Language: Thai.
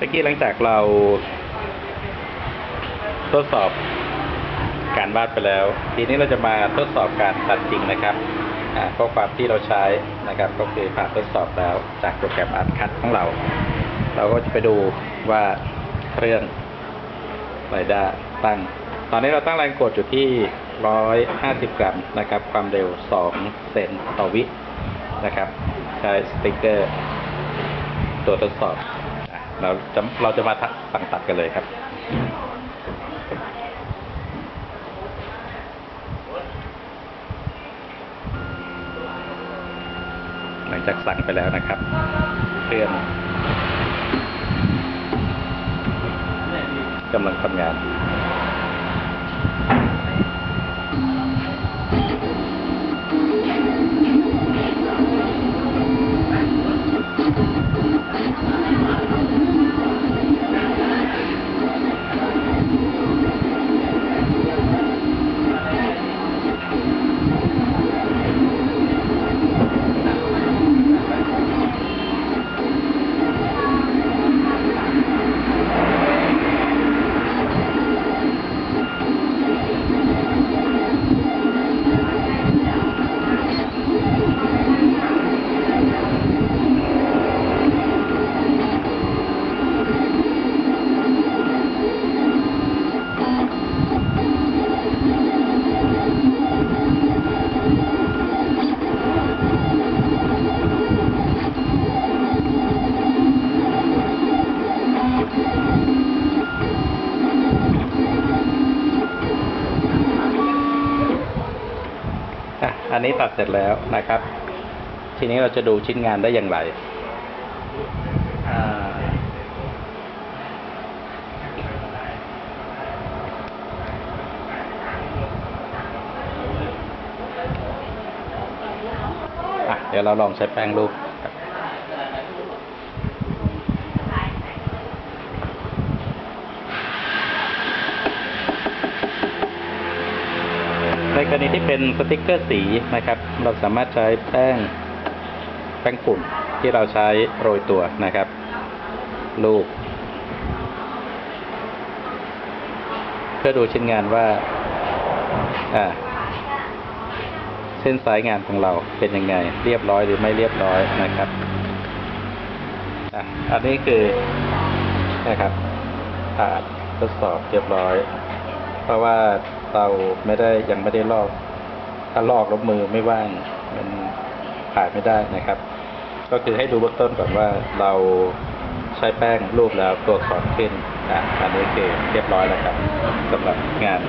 เมื่อกี้หลังจากเรา ทดสอบการวาดไปแล้ว ทีนี้เราจะมาทดสอบการตัดจริงนะครับอ่าข้อความที่เราใช้นะครับ ก็คือผ่านทดสอบแล้วจากโปรแกรมอาร์ตคัดของเรา เราก็จะไปดูว่าเครื่องไรด้าตั้ง ตอนนี้เราตั้งแรงกดอยู่ที่ 150 กรัมนะครับ ความเร็ว 2 เซนต่อวินะครับ ใช้สติ๊กเกอร์ตัวทดสอบ เราจะเราจะมาทักสั่งตัดกันเลยครับ หลังจากสั่งไปแล้วนะครับเครื่องกำลังทำงาน อันนี้ตัดเสร็จแล้วนะครับ ทีนี้เราจะดูชิ้นงานได้อย่างไร เดี๋ยวเราลองใช้แป้งรูปครับใน กรณีที่เป็นสติกเกอร์สีนะครับ เราสามารถใช้แป้งแป้งฝุ่นที่เราใช้โรยตัวนะครับรูปเพื่อดูชิ้นงานว่าอ่าเส้นสายงานของเราเป็นยังไง เรียบร้อยหรือไม่เรียบร้อยนะครับอันนี้คือนะครับผ่านทดสอบเรียบร้อย เพราะว่า เราไม่ได้ยังไม่ได้ลอก ถ้าลอกแล้วมือไม่ว่างมันผ่านไม่ได้นะครับ ก็คือให้ดูเบื้องต้นก่อนว่าเราใช้แป้งรูปแล้วตัวสอนขึ้นอะอันนี้คือเรียบร้อยแล้วครับสำหรับงาน